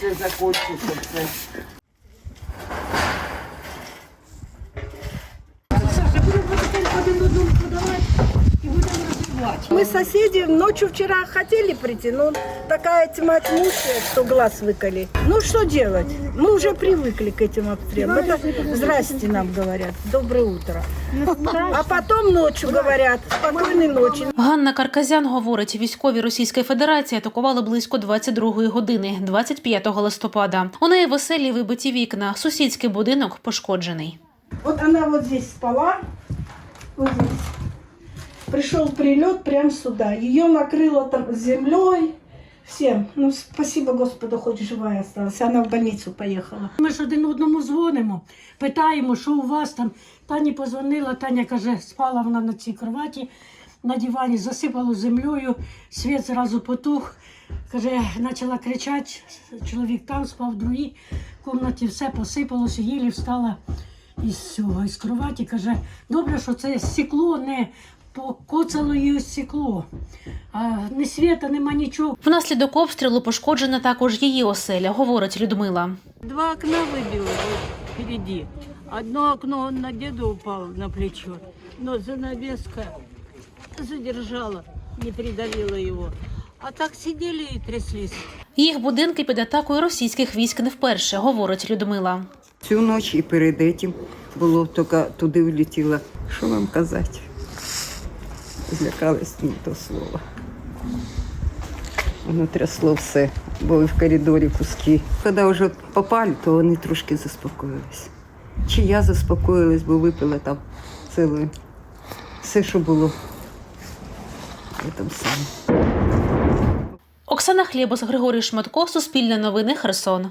це закінчиться. Це. Мы соседи ночью вчера хотели прийти, но такая тьма тьмущая, что глаз выколи. Ну что делать? Мы уже привыкли к этим обстрелам. Это здрасте нам говорят, доброе утро. А потом ночью говорят, спокойной ночи. Ганна Карказян говорить, військові Російської Федерації атакували близько 22-ї години, 25 листопада. У неї в оселі вибиті вікна, сусідський будинок пошкоджений. Вот она вот здесь спала, вот здесь. Пришел прилет прямо сюда. Ее накрыло там землей. Всем. Ну, спасибо Господу, хоть живая осталась. Она в больницу поехала. Ми ж один одному дзвонимо, питаємо, що у вас там. Тані позвонила, Таня каже, спала вона на цій кроваті, на дивані засипало землею, світ зразу потух. Каже, почала кричати, чоловік там спав в другій кімнаті, все посипалося, їлі встала із цього, із кроваті. Каже, добре, що це стекло не покоцало її стекло. А ні світа, нема нічого. Внаслідок обстрілу пошкоджена також її оселя, говорить Людмила. Два окна выбило вот впереди. Одно окно на деда упало на плечо, но занавеска задержала, не придавила его. А так сидели и тряслись. Їх будинки під атакою російських військ не вперше, говорить Людмила. Цю ніч і перед этим було тільки туди влетіло. Що вам казати? Злякалась не то слово. Воно трясло все, були в коридорі куски. Коли вже попали, то вони трошки заспокоїлись. Чи я заспокоїлась, бо випила там ціле все, що було в этом самому. Оксана Хлєбос, Григорій Шматко, Суспільне новини, Херсон.